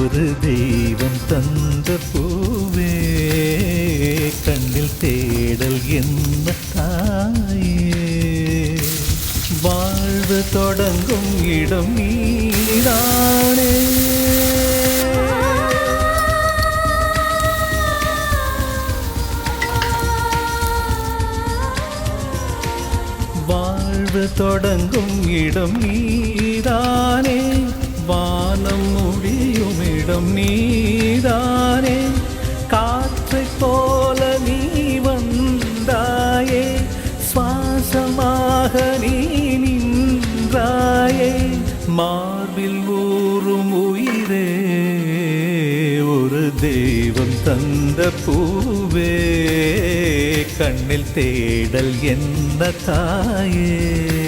ஒரு தெய்வம் தந்த பூவே கண்ணில் தேடல் என்ன தாயே? வாழ்வு தொடங்கும் இடம் நீடானே வாழ்வு தொடங்கும் இடம் நீதானே. வானம் இடம் நீதானே? காற்றை போல நீ வந்தாயே. சுவாசமாக நீ நின்றாயே. மார்பில் ஊறும் உயிரே ஒரு தெய்வம் தந்த பூவே. கண்ணில் தேடல் என்ன தாயே?